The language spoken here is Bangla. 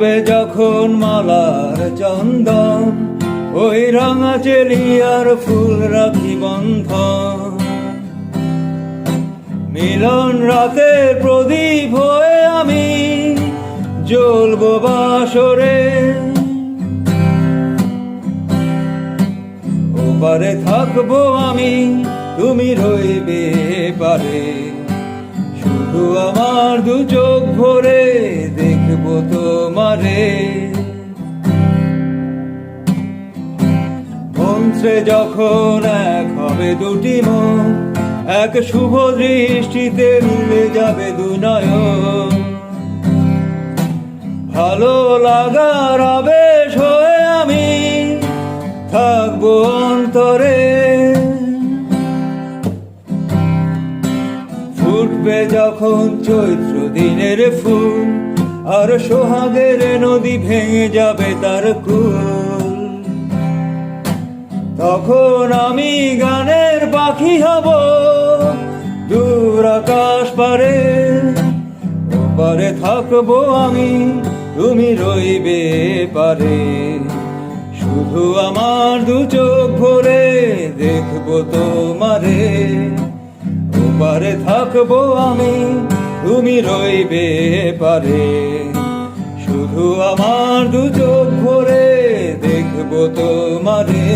পড়বে যখন মালার চন্দন, ওই রাঙা চেলিয়ার ফুল রাখি বন্ধন। মিলন রাতের প্রদীপ হয়ে আমি জ্বলবো বাসরে ওপারে থাকব আমি, তুমি রইবে পারে। শুধু আমার দু চোখ ভরে তোমারে মন্ত্রে যখন এক হবে দুটি মন, এক শুভ দৃষ্টিতে মিলে যাবে দু নয়ন ভালো লাগার আবেশ হয়ে আমি থাকব অন্তরে। ফুটবে যখন চৈত্র দিনের ফুল আর সোহাগের নদী ভেঙে যাবে তার কুল। তখন আমি গানের পাখি হব, দূর আকাশ পারে। ওপারে থাকব আমি, তুমি রইবে পারে। শুধু আমার দু চোখ ভরে দেখব তোমারে। ওপারে থাকব আমি তুমি রইবে পারে শুধু আমার দু চোখ ভরে দেখব তোমারে।